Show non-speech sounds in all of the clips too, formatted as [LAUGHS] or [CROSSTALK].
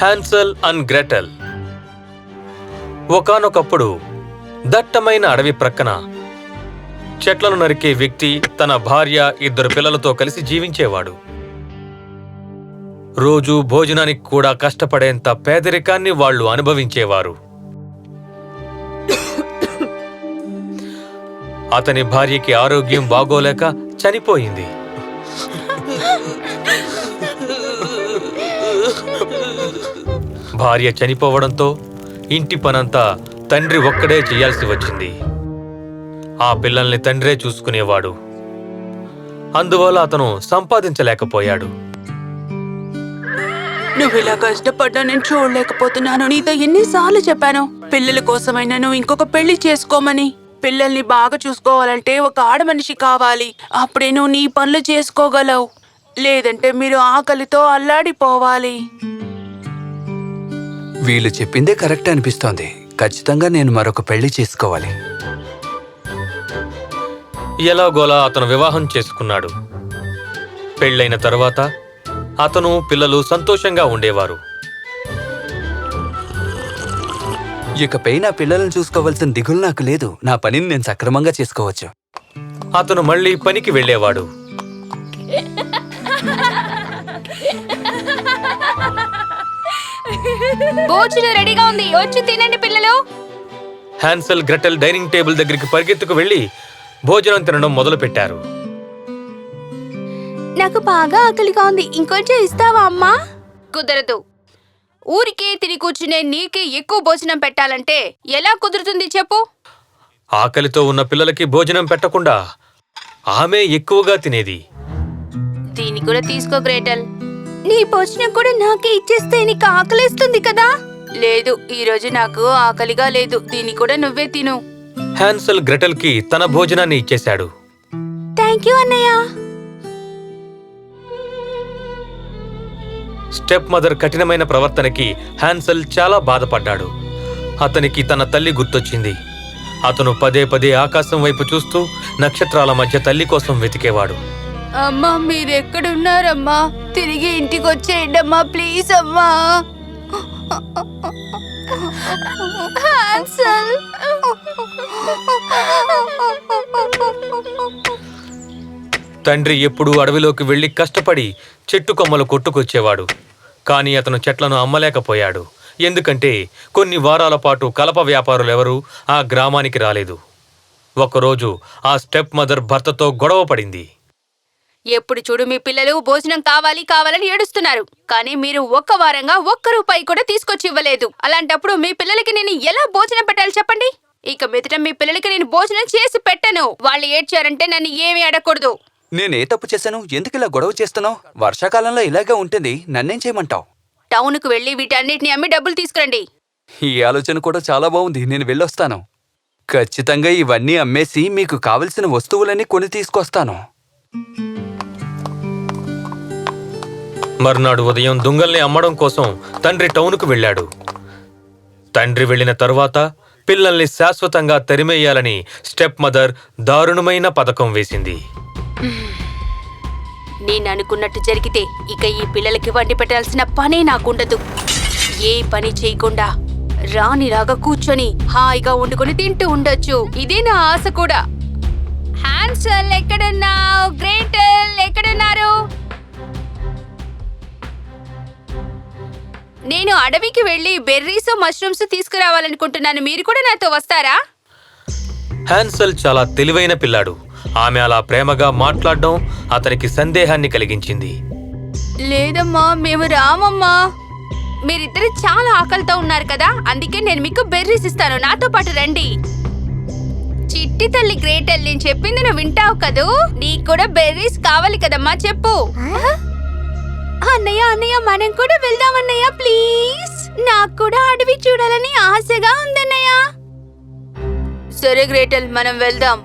హ్యాన్సల్ and గ్రెటల్ ఒకానొకప్పుడు దట్టమైన అడవి ప్రక్కన చెట్లను నరికే వ్యక్తి తన భార్య ఇద్దరు పిల్లలతో కలిసి జీవించేవాడు. రోజు భోజనానికి కూడా కష్టపడేంత పేదరికాన్ని వాళ్ళు అనుభవించేవారు. అతని భార్యకి ఆరోగ్యం బాగోలేక చనిపోయింది. భార్య చనిపోవడంతో ఇంటి పనంతా తండ్రి ఒక్కడే చేయాల్సి వచ్చింది. ఆ పిల్లల్ని తండ్రే చూసుకునేవాడు. అందువల్ల అతను సంపాదించలేకపోయాడు. నువ్వు ఇలా కష్టపడ్డా నేను చూడలేకపోతున్నాను. నీతో ఎన్నిసార్లు చెప్పాను పిల్లల కోసమైనా నువ్వు ఇంకొక పెళ్ళి చేసుకోమని. పిల్లల్ని బాగా చూసుకోవాలంటే ఒక ఆడ మనిషి కావాలి. అప్పుడే నువ్వు నీ పనులు చేసుకోగలవు. లేదంటే మీరు ఆకలితో అల్లాడిపోవాలి. వీళ్ళు చెప్పిందే కరెక్ట్ అనిపిస్తోంది. ఖచ్చితంగా నేను మరొక పెళ్ళి చేసుకోవాలి. ఎలాగోలా అతను వివాహం చేసుకున్నాడు. పెళ్ళైన తర్వాత అతను పిల్లలు సంతోషంగా ఉండేవారు. ఇకపై నా పిల్లలను చూసుకోవాల్సిన దిగులు నాకు లేదు. నా పనిని నేను సక్రమంగా చేసుకోవచ్చు. అతను మళ్ళీ పనికి వెళ్ళేవాడు. భోజనం రెడీగా ఉంది. వచ్చి తినండి పిల్లలు. హ్యాన్సెల్ గ్రెటల్ డైనింగ్ టేబుల్ దగ్గరికి పరిగెత్తుకు వెళ్ళి భోజనం తినడం మొదలుపెట్టారు. నాకు బాగా ఆకలిగా ఉంది. ఇంకొంచెం ఇస్తావా అమ్మా? కుదరదు. ఊరికే తిని కూర్చునే నీకే ఎక్కువ భోజనం పెట్టాలంటే ఎలా కుదురుతుంది చెప్పు? ఆకలితో ఉన్న పిల్లలకి భోజనం పెట్టకుండా ఆమె ఎక్కువగా తినేది. దీన్ని కూడా తీసుకో గ్రేటల్ నీ భోజనం కూడా నాకే ఇచ్చేస్తే నీకు ఆకలిస్తుంది కదా? లేదు ఈ రోజు నాకు ఆకలిగా లేదు. దీన్ని కూడా నువ్వే తిను. హ్యాన్సెల్ గ్రెటల్కి తన భోజనాన్ని ఇచ్చేశాడు. థ్యాంక్ యూ అన్నయ్య. స్టెప్ మదర్ కఠినమైన ప్రవర్తనకి హ్యాన్సెల్ చాలా బాధపడ్డాడు. అతనికి తన తల్లి గుర్తొచ్చింది. అతను పదే పదే ఆకాశం వైపు చూస్తూ నక్షత్రాల మధ్య తల్లి కోసం వెతికేవాడు. అమ్మా మీరెక్కడున్నారమ్మా? తిరిగి ఇంటికి వచ్చేయండమ్మా ప్లీజ్ అమ్మా. హాన్సల్ తండ్రి ఎప్పుడూ అడవిలోకి వెళ్ళి కష్టపడి చెట్టు కొమ్మలు కొట్టుకొచ్చేవాడు. కానీ అతను చెట్లను అమ్మలేకపోయాడు. ఎందుకంటే కొన్ని వారాల పాటు కలప వ్యాపారులెవరూ ఆ గ్రామానికి రాలేదు. ఒకరోజు ఆ స్టెప్ మదర్ భర్తతో గొడవ పడింది. ఎప్పుడు చూడు మీ పిల్లలు భోజనం కావాలి కావాలని ఏడుస్తున్నారు. కానీ మీరు ఒక్క వారంగా ఒక్క రూపాయి కూడా తీసుకొచ్చి ఇవ్వలేదు. అలాంటప్పుడు మీ పిల్లలకి నేను ఎలా భోజనం పెట్టాలి చెప్పండి? ఇక మీదట మీ పిల్లలకి నేను భోజనం చేసి పెట్టను. వాళ్ళు ఏడ్చారంటే నన్ను ఏమీ అడగకూడదు. నేనే తప్పు చేశాను? ఎందుకు ఇలా గొడవ చేస్తున్నావు? వర్షాకాలంలో ఇలాగే ఉంటుంది. నన్నేం చేయమంటావు? టౌన్కు వెళ్ళి వీటన్నిటిని అమ్మి డబ్బులు తీసుకురండి. ఈ ఆలోచన కూడా చాలా బాగుంది. నేను వెళ్ళొస్తాను. ఖచ్చితంగా ఇవన్నీ అమ్మేసి మీకు కావలసిన వస్తువులన్నీ కొని తీసుకొస్తాను. మర్నాడు ఉదయం దుంగల్ని అమ్మడం కోసం తండ్రి టౌన్కు వెళ్ళాడు. తండ్రి వెళ్ళిన తరువాత పిల్లల్ని శాశ్వతంగా తరిమేయాలని స్టెప్ మదర్ దారుణమైన పథకం వేసింది. నేను అనుకున్నట్టు జరిగితే ఇక ఈ పిల్లలకి వండి పెట్టాల్సిన పనే నాకుండదు. ఏ పని చేయకుండా రాణిలాగా కూర్చొని హాయిగా వండుకొని తింటూ ఉండొచ్చు. ఇదే నా ఆశ కూడా. హ్యాన్సల్ ఎక్కడున్నావు? గ్రేటల్ ఎక్కడున్నారు? నేను అడవికి వెళ్ళి బెర్రీస్ మష్రూమ్స్ తీసుకురావాలనుకుంటున్నాను. మీరు కూడా నాతో వస్తారా? హ్యాన్సల్ చాలా తెలివైన పిల్లాడు. ఆమె అలా ప్రేమగా మాట్లాడడం అతనికి సందేహాన్ని కలిగించింది. లేదమ్మా మేము రామమ్మా. మీరిద్దరు చాలా ఆకలితో ఉన్నారు కదా అందుకే నేను మీకు బెర్రీస్ ఇస్తాను. నాతో పాటు రండి. చిట్టి తల్లి గ్రేటల్ నేను చెప్పింది నువ్వు వింటావు కదూ? నీకు కూడా బెర్రీస్ కావాలి కదమ్మా చెప్పు. అన్నయ్య అన్నయ్య మనం కూడా వెళ్దాం అన్నయ్య ప్లీజ్ నాకు కూడా అడవి చూడాలని ఆశగా ఉందన్నయ్య. సరే గ్రేటల్ మనం వెళ్దాం.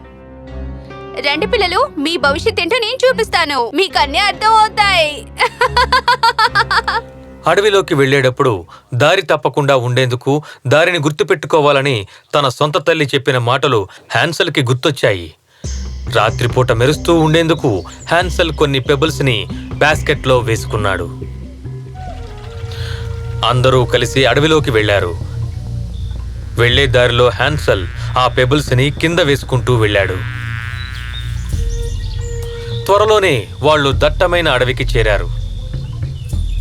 రండి పిల్లలు మీ భవిష్యత్ ఏంటో నేను చూపిస్తాను. మీకు అన్నీ అర్థం అవుతాయి అడవిలోకి వెళ్ళేటప్పుడు దారి తప్పకుండా ఉండేందుకు దారిని గుర్తుపెట్టుకోవాలని తన సొంత తల్లి చెప్పిన మాటలు హ్యాన్సల్కి గుర్తొచ్చాయి. రాత్రిపూట మెరుస్తూ ఉండేందుకు హ్యాన్సల్ కొన్ని పెబుల్స్ని బాస్కెట్లో వేసుకున్నాడు. అందరూ కలిసి అడవిలోకి వెళ్ళారు. వెళ్ళే దారిలో హ్యాన్సల్ ఆ పెబుల్స్ని కింద వేసుకుంటూ వెళ్ళాడు. త్వరలోనే వాళ్ళు దట్టమైన అడవికి చేరారు.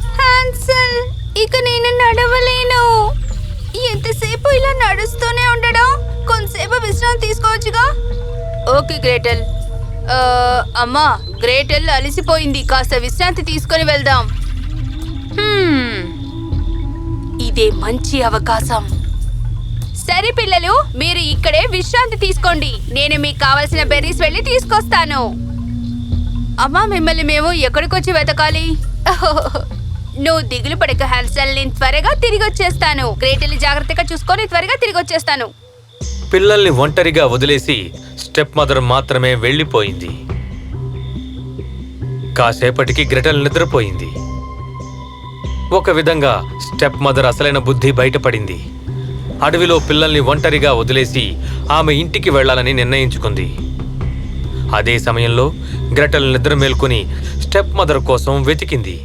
హ్యాన్సల్ ఇక నేను నడవలేను. ఎంతసేపు ఇలా నడుస్తూనే ఉండడం? కొంతసేపు విశ్రాంతి తీసుకోవచ్చుగా? Okay Gretel. అమ్మా గ్రేటెల్ అలసిపోయింది. కాస్త విశ్రాంతి తీసుకొని వెళ్దాం. ఇదే మంచి అవకాశం. సరే పిల్లలు మీరు ఇక్కడే విశ్రాంతి తీసుకోండి. నేను మీకు కావలసిన బెర్రీస్ వెళ్ళి తీసుకొస్తాను. అమ్మా మిమ్మల్ని మేము ఎక్కడికొచ్చి వెతకాలి? నువ్వు దిగులు పడక హ్యాన్సల్ నేను త్వరగా తిరిగి వచ్చేస్తాను గ్రేటెల్ని జాగ్రత్తగా చూసుకొని త్వరగా తిరిగి వచ్చేస్తాను పిల్లల్ని ఒంటరిగా వదిలేసి స్టెప్ మదర్ మాత్రమే వెళ్ళిపోయింది. కాసేపటికి గ్రెటల్ నిద్రపోయింది. ఒక విధంగా స్టెప్ మదర్ అసలైన బుద్ధి బయటపడింది. అడవిలో పిల్లల్ని ఒంటరిగా వదిలేసి ఆమె ఇంటికి వెళ్ళాలని నిర్ణయించుకుంది. అదే సమయంలో గ్రెటల్ నిద్ర మేల్కొని స్టెప్ మదర్ కోసం వెతికింది.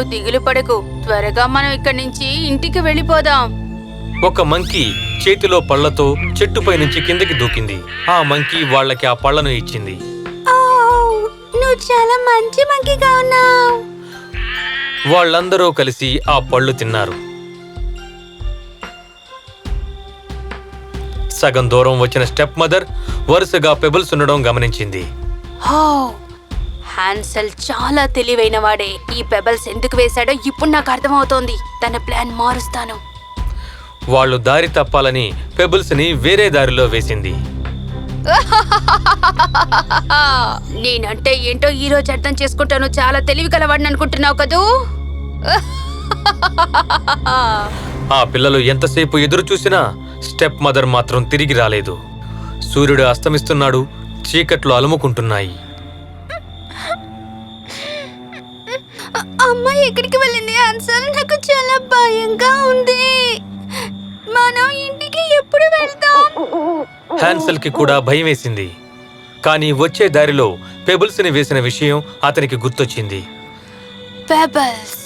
నువ్వు దిగులు పడకు. త్వరగా మనం ఇక్కడి నుంచి ఇంటికి వెళ్ళిపోదాం. ఒక మంకీ చేతిలో పళ్ళతో చెట్టుపై నుంచి కిందకి దూకింది. ఆ మంకీ వాళ్ళకి ఆ పళ్ళను ఇచ్చింది. నువ్వు చాలా మంచి మంకిగా ఉన్నావు. వాళ్ళందరూ కలిసి ఆ పళ్ళు తిన్నారు. సగం దూరం వచ్చిన స్టెప్ మదర్ వరుసగా పెబుల్స్ ఉండడం గమనించింది. హో హ్యాన్సల్ చాలా తెలివైన వాడే ఈ పెబల్స్ ఎందుకు వేశాడో ఇప్పుడు నాకు అర్థమవుతోంది. తన ప్లాన్ మారుస్తాను. వాళ్ళు దారి తప్పాలని పెబుల్స్ని వేరే దారిలో వేసింది. [LAUGHS] నేనంటే ఏంటో ఈ రోజు అర్థం చేసుకుంటాను. చాలా తెలివి కలవాడిని అనుకుంటున్నావు కదూ? ఆ పిల్లలు ఎంతసేపు ఎదురు చూసినా స్టెప్ మదర్ మాత్రం తిరిగి రాలేదు. సూర్యుడు అస్తమిస్తున్నాడు చీకట్లు అలుముకుంటున్నాయి. అమ్మ ఎక్కడికి వెళ్ళింది? హ్యాన్సల్ నాకు చాలా భయంగా ఉంది. మనం ఇంటికి ఎప్పుడు వెళ్తాం? హ్యాన్సెల్కి కూడా భయం వేసింది. కానీ వచ్చే దారిలో పెబుల్స్ని వేసిన విషయం అతనికి గుర్తొచ్చింది. పెబల్స్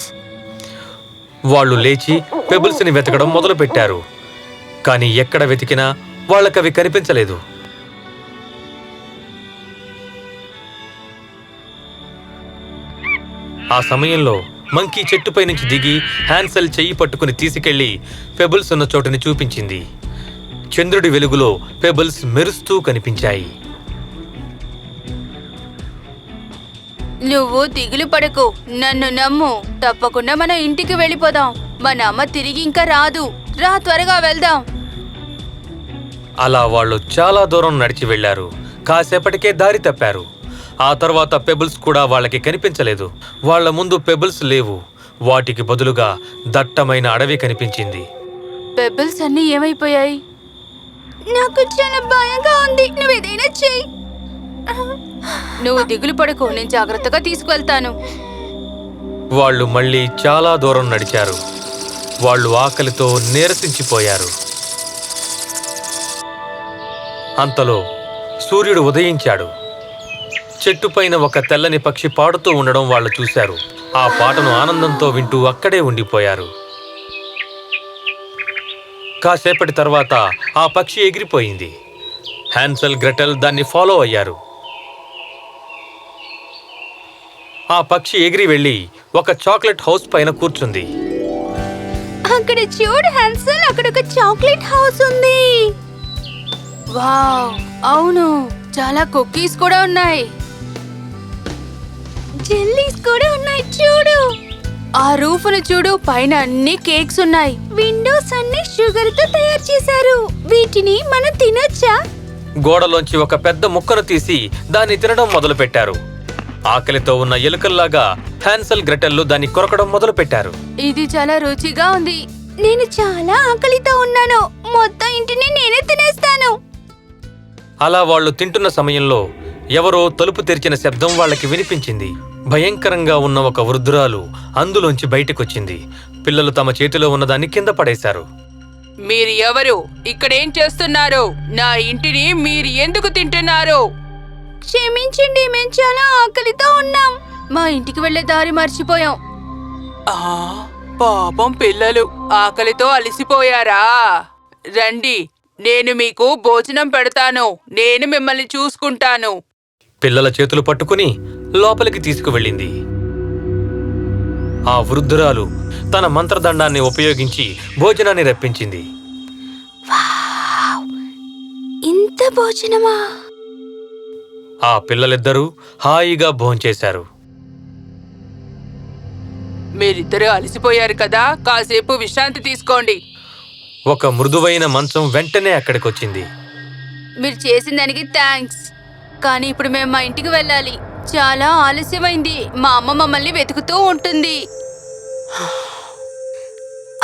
వాళ్ళు లేచి పెబుల్స్ని వెతకడం మొదలుపెట్టారు. కానీ ఎక్కడ వెతికినా వాళ్ళకవి కనిపించలేదు. ఆ సమయంలో మంకీ చెట్టుపై నుంచి దిగి హ్యాన్సెల్ చెయ్యి పట్టుకుని తీసుకెళ్ళి పెబుల్స్ ఉన్న చోటుని చూపించింది. చంద్రుడి వెలుగులో పెబుల్స్ మెరుస్తూ కనిపించాయి. నువ్వు దిగులు పడకు నన్ను నమ్ము. తప్పకుండా మన ఇంటికి వెళ్ళిపోదాం. మన అమ్మ తిరిగి ఇంకా రాదు. రా త్వరగా వెళ్దాం. అలా వాళ్ళు చాలా దూరం నడిచి వెళ్ళారు కాసేపటికే దారి తప్పారు. ఆ తర్వాత పెబుల్స్ కూడా వాళ్ళకి కనిపించలేదు. వాళ్ళ ముందు పెబుల్స్ లేవు. వాటికి బదులుగా దట్టమైన అడవి కనిపించింది. పెబుల్స్ అన్ని ఏమైపోయాయి? నాకు చాలా భయంగా ఉంది. నువ్వు ఏదైనా చెయ్యి. నువ్వు దిగులు పడకు. నేను జాగ్రత్తగా తీసుకువెళ్తాను. వాళ్ళు మళ్ళీ చాలా దూరం నడిచారు. వాళ్ళు ఆకలితో నీరసించిపోయారు. అంతలో సూర్యుడు ఉదయించాడు. చెట్టు పైన ఒక తెల్లని పక్షి పాడుతూ ఉండడం వాళ్ళు చూశారు. ఆ పాటను ఆనందంతో వింటూ అక్కడే ఉండిపోయారు. కాసేపటి తర్వాత ఆ పక్షి ఎగిరిపోయింది. హ్యాన్సల్ గ్రెటల్ దాన్ని ఫాలో అయ్యారు. ఆ పక్షి ఎగిరి వెళ్ళి ఒక చాక్లెట్ హౌస్ పైన కూర్చుంది. అక్కడ చూడు హ్యాన్సల్ అక్కడ ఒక చాక్లెట్ హౌస్ ఉంది. వావ్ అవును చాలా కుకీస్ కూడా ఉన్నాయి. జెల్లీస్ కూడా ఉన్నాయి చూడు. ఆ రూఫ్ను చూడు పైన అన్ని కేక్స్ ఉన్నాయి. విండోస్ అన్ని షుగర్తో తయారు చేశారు. వీటిని మనం తినొచ్చా? గోడలోంచి ఒక పెద్ద ముక్కను తీసి దాన్ని తినడం మొదలుపెట్టారు. ఆకలితో ఉన్న ఎలుకల్లాగా హ్యాన్సల్ గ్రెటెల్లు దాన్ని కొరకడం మొదలుపెట్టారు. ఇది చాలా రుచిగా ఉంది. నేను చాలా ఆకలితో ఉన్నాను. మొత్తం ఇంటిని నేనే తినేస్తాను. అలా వాళ్ళు తింటున్న సమయంలో ఎవరో తలుపు తెరిచిన శబ్దం వాళ్ళకి వినిపించింది. భయంకరంగా ఉన్న ఒక వృద్ధురాలు అందులోంచి బయటకొచ్చింది. పిల్లలు తమ చేతిలో ఉన్నదాన్ని కింద పడేశారు. మీరు ఎవరు? ఇక్కడేం చేస్తున్నారు? నా ఇంటిని మీరు ఎందుకు తింటున్నారు? క్షమించండి మేము చాలా ఆకలితో ఉన్నాం. మా ఇంటికి వెళ్ళే దారి మర్చిపోయాం. ఆ పాపం పిల్లలు. ఆకలితో అలసిపోయారా? రండి నేను మీకు భోజనం పెడతాను. నేను మిమ్మల్ని చూసుకుంటాను. పిల్లల చేతులు పట్టుకుని లోపలికి తీసుకువెళ్ళింది. ఆ వృద్ధురాలు తన మంత్రదండాన్ని ఉపయోగించి భోజనాన్ని రప్పించింది. ఇంత భోజనమా? ఆ పిల్లలిద్దరూ హాయిగా భోంచేశారు. మీరిద్దరూ అలసిపోయారు కదా కాసేపు విశ్రాంతి తీసుకోండి. ఒక మృదువైన మంచం వెంటనే అక్కడికొచ్చింది. మీరు చేసిన దానికి థ్యాంక్స్. కానీ ఇప్పుడు మేము మా ఇంటికి వెళ్ళాలి. చాలా ఆలస్యమైంది. మా అమ్మ మమ్మల్ని వెతుకుతూ ఉంటుంది.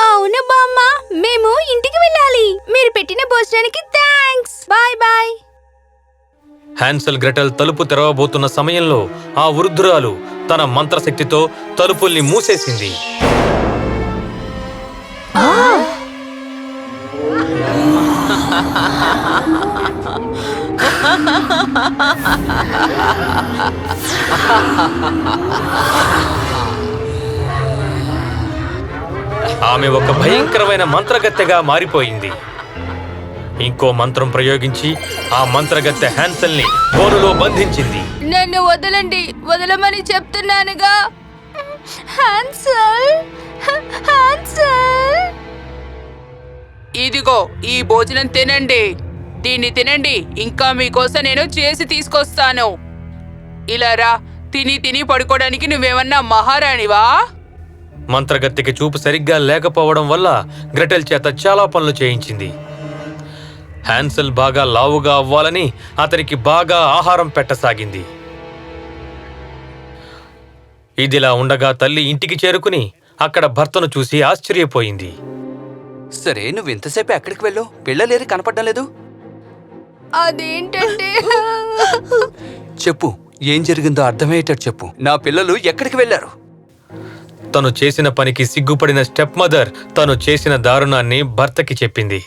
అవును బామ్మ మేము ఇంటికి వెళ్ళాలి. మీరు పెట్టిన భోజనానికి thanks bye bye. Hansel Gretel తలుపు తెరవబోతున్న సమయంలో ఆ వృద్ధురాలు తన మంత్రశక్తితో తలుపుల్ని మూసేసింది. ఆమె ఒక భయంకరమైన మంత్రగత్తెగా మారిపోయింది. ఇంకో మంత్రం ప్రయోగించి ఆ మంత్రగత్తె హ్యాన్సల్ని బోనులో బంధించింది. నన్ను వదలండి వదలమని చెప్తున్నానుగా. హ్యాన్సల్ హ్యాన్సల్. ఇదిగో ఈ భోజనం తినండి. దీన్ని తినండి. ఇంకా మీకోసం నేను చేసి తీసుకొస్తాను. ఇలా రా. తిని తిని పడుకోవడానికి నువ్వేమన్నా మహారాణివా? మంత్రగత్తెకి చూపు సరిగ్గా లేకపోవడం వల్ల గ్రెటెల్ చేత చాలా పనులు చేయించింది. హ్యాన్సల్ బాగా లావుగా అవ్వాలని అతనికి బాగా ఆహారం పెట్టసాగింది. ఇదిలా ఉండగా తల్లి ఇంటికి చేరుకుని అక్కడ భర్తను చూసి ఆశ్చర్యపోయింది. సరే నువ్వు ఇంతసేపు ఎక్కడికి వెళ్ళు. పిల్లలేరు కనపడడం లేదు. అదేంటంటే చెప్పు ఏం జరిగిందో అర్థమయ్యేటట్టు చెప్పు. నా పిల్లలు ఎక్కడికి వెళ్ళారు? తను చేసిన పనికి సిగ్గుపడిన స్టెప్ మదర్ తను చేసిన దారుణాన్ని భర్తకి చెప్పింది.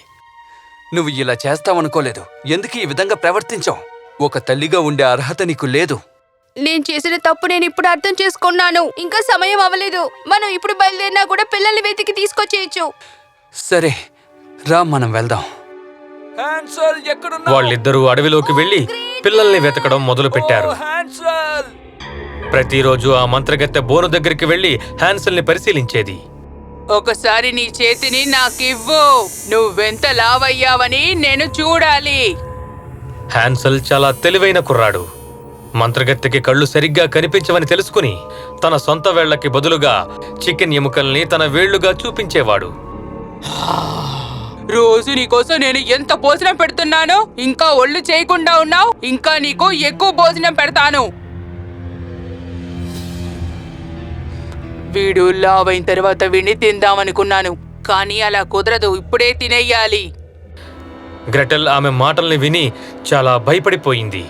నువ్వు ఇలా చేస్తావనుకోలేదు. ఎందుకు ఈ విధంగా ప్రవర్తించావు? ఒక తల్లిగా ఉండే అర్హత నీకు లేదు. నేను చేసిన తప్పు నేను ఇప్పుడు అర్థం చేసుకున్నాను. ఇంకా సమయం అవ్వలేదు. మనం ఇప్పుడు బయలుదేరినా కూడా పిల్లల్ని వెతికి తీసుకొచ్చేయచ్చు. సరే రా మనం వెళ్దాం. వాళ్ళిద్దరూ అడవిలోకి వెళ్ళి పిల్లల్ని వెతకడం మొదలు పెట్టారు ప్రతిరోజు ఆ మంత్రగత్తె బోను దగ్గరికి వెళ్ళి హ్యాన్సల్ని పరిశీలించేది. ఒకసారి నీ చేతిని నాకివ్వు. నువ్వెంత లావయ్యావని నేను చూడాలి. హ్యాన్సల్ చాలా తెలివైన కుర్రాడు. మంత్రగత్తెకి కళ్ళు సరిగ్గా కనిపించవని తెలుసుకుని తన సొంత వేళ్ళకి బదులుగా చికెన్ ఎముకల్ని తన వేళ్ళుగా చూపించేవాడు. రోజు నీకోసం నేను ఎంత భోజనం పెడుతున్నానో ఇంకా ఒళ్ళు చేయకుండా ఉన్నావు ఇంకా నీకు ఎక్కువ భోజనం పెడతాను. వీడు లావైన తర్వాత వీడిని తిందామనుకున్నాను కానీ అలా కుదరదు ఇప్పుడే తినేయాలి. గ్రెటెల్ ఆమె మాటల్ని విని చాలా భయపడిపోయింది.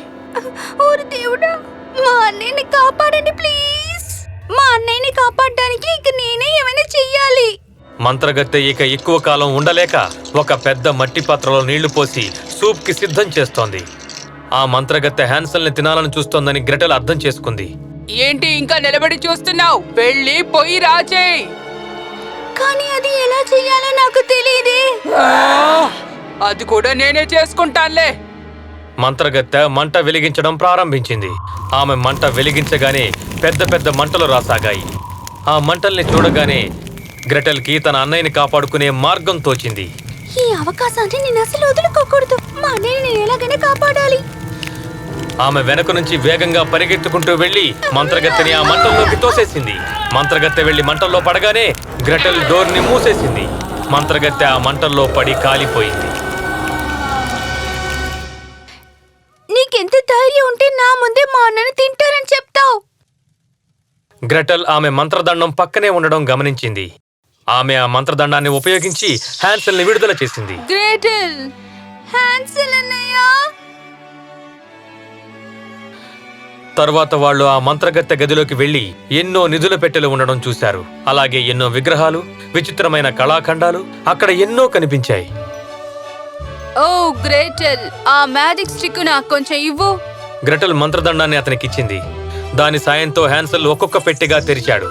ఓరి దేవుడా మా అన్నయ్యని కాపాడండి ప్లీజ్. మా అన్నయ్యని కాపాడడానికి ఇక నేనే ఏమైనా చెయ్యాలి. మంత్రగత్తె ఇక ఎక్కువ కాలం ఉండలేక ఒక పెద్ద మట్టి పాత్రలో నీళ్ళు పోసి సూప్కి సిద్ధం చేస్తోంది. ఆ మంత్రగత్తె హ్యాన్సల్ని తినాలని చూస్తోందని గ్రెటెల్ అర్థం చేసుకుంది. ఏంటి ఇంకా నిలబడి చూస్తున్నావు? వెళ్ళి పొయ్యి రాచేయ్ కానీ అది ఎలా చెయ్యాలో నాకు తెలియదే అది కూడా నేనే చేసుకుంటానులే. మంత్రగత్తె మంట వెలిగించడం ప్రారంభించింది. ఆమె మంట వెలిగించగానే పెద్ద పెద్ద మంటలు రాసాగాయి. ఆ మంటల్ని చూడగానే గ్రెటెల్కి తన అన్నయ్యని కాపాడుకునే మార్గం తోచింది. ఈ అవకాశాన్ని నేను అసలు వదులుకోకూడదు. మా అన్నయ్యని నేను ఎలాగైనా కాపాడాలి. ఆమె వెనక నుంచి వేగంగా పరిగెత్తుకుంటూ వెళ్ళి మంత్రగత్తెని ఆ మంటల్లోకి తోసేసింది. మంత్రగత్తె వెళ్ళి మంటల్లో పడగానే గ్రెటెల్ డోర్ని మూసేసింది. మంత్రగత్తె ఆ మంటల్లో పడి కాలిపోయింది. నీకెంత ధైర్యం ఉంటే నా ముందే మా అన్నని తింటారని చెప్తావు. గ్రెటెల్ ఆమె మంత్రదండం పక్కనే ఉండడం గమనించింది. ఆమె ఆ మంత్రదండాన్ని ఉపయోగించి హ్యాన్సెల్ని విడుదల చేసింది. గ్రేటల్! హ్యాన్సల్ అన్నయ్య! తర్వాత వాళ్ళు ఆ మంత్రగత్తె గదిలోకి వెళ్ళి ఎన్నో నిధుల పెట్టెలు ఉండడం చూశారు. అలాగే ఎన్నో విగ్రహాలు విచిత్రమైన కళాఖండాలు అక్కడ ఎన్నో కనిపించాయి. ఓ గ్రేటల్! ఆ మ్యాజిక్ స్టిక్ నాకు కొంచెం ఇవ్వు. గ్రెటల్ మంత్రదండాన్ని అతనికిచ్చింది. దాని సాయంతో హ్యాన్సల్ ఒక్కొక్క పెట్టెగా తెరిచాడు.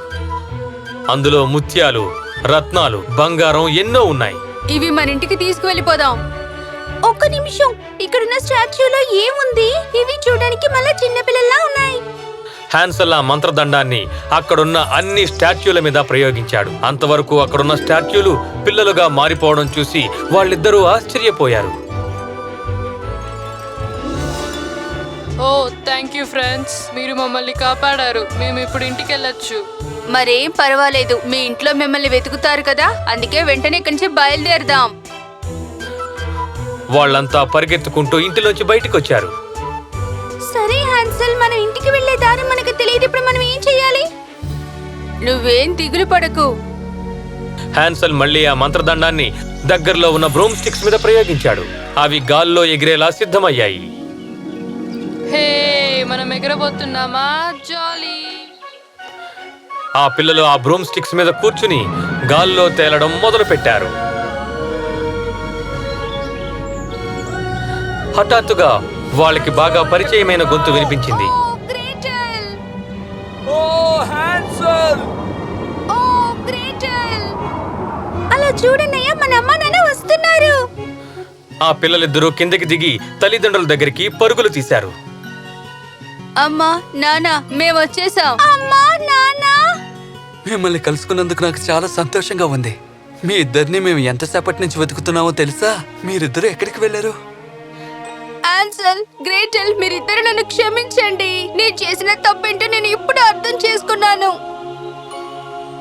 అందులో ముత్యాలు రత్నాలు బంగారం ఎన్నో ఉన్నాయి. ఇవి మన ఇంటికి తీసుకువెళ్ళిపోదాం. ఒక్క నిమిషం ఇక్కడున్న స్టాచ్యూలో ఏముంది? ఇవి చూడడానికి మళ్ళీ చిన్నపిల్లల్లా ఉన్నాయి. హ్యాన్సల్ ఆ మంత్రదండాన్ని అక్కడున్న అన్ని స్టాచ్యూల మీద ప్రయోగించాడు. అంతవరకు అక్కడున్న స్టాచ్యూలు పిల్లలుగా మారిపోవడం చూసి వాళ్ళిద్దరూ ఆశ్చర్యపోయారు. Oh thank you friends. మీరు మమ్మల్ని కాపాడారు. మేము ఇప్పుడు ఇంటికి వెళ్ళొచ్చు మరేం పర్వాలేదు మీ ఇంట్లో మిమ్మల్ని వెతుకుతారు కదా? అందుకే వెంటనే ఇక్కడి నుంచి బయలుదేరదాం. వాళ్ళంతా పరిగెత్తుకుంటూ ఇంటిలోంచి బయటికొచ్చారు. సరే హాన్సల్ మనం ఇంటికి వెళ్ళే దారి మనకు తెలియదు. ఇప్పుడు మనం ఏం చేయాలి? నువ్వేం దిగులు పడకు. హ్యాన్సల్ మళ్ళీ ఆ మంత్రదండాన్ని దగ్గరలో ఉన్న బ్రూమ్ స్టిక్స్ మీద ప్రయోగించాడు. అవి గాల్లో ఎగిరేలా సిద్ధమయ్యాయి. హే మనం ఎగరబోతున్నామా? జాలీ. ఆ పిల్లలు ఆ బ్రూమ్ స్టిక్స్ మీద కూర్చుని గాల్లో తేలడం మొదలు పెట్టారు హఠాత్తుగా వాళ్ళకి బాగా పరిచయమైన గొంతు వినిపించింది. ఓ గ్రేటల్! ఓ హ్యాన్సల్ ఓ గ్రేటల్! అలా చూడన్నయ్య మన అమ్మ నాన్న వస్తున్నారు. ఆ పిల్లలిద్దరూ కిందకి దిగి తల్లిదండ్రుల దగ్గరికి పరుగులు తీశారు. అమ్మా నాన్న మేము వచ్చేసాం అమ్మా నాన్న! మిమ్మల్ని కలుసుకున్నందుకు నాకు చాలా సంతోషంగా ఉంది. మీ ఇద్దరిని మేము ఎంతసేపటి నుంచి వెతుకుతున్నామో తెలుసా? మీరిద్దరు ఎక్కడికి వెళ్ళారు? ఆన్సల్ గ్రేటల్ మీరిద్దరు నన్ను క్షమించండి. నేను చేసిన తప్పేంటో నేను ఇప్పుడు అర్థం చేసుకున్నాను.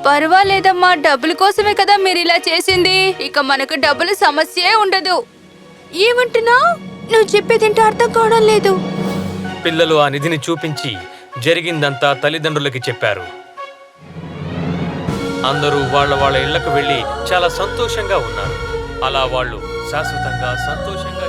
పర్వాలేదమ్మా డబ్బుల కోసమే కదా మీరు ఇలా చేసింది. ఇక మనకు డబ్బుల సమస్యే ఉండదు. ఏమంటున్నావు? నువ్వు చెప్పేదేంటో అర్థం కావడం లేదు. పిల్లలు ఆ నిధిని చూపించి జరిగిందంతా తల్లిదండ్రులకి చెప్పారు. అందరూ వాళ్ళ వాళ్ళ ఇళ్ళకు వెళ్ళి చాలా సంతోషంగా ఉన్నారు. అలా వాళ్ళు శాశ్వతంగా సంతోషంగా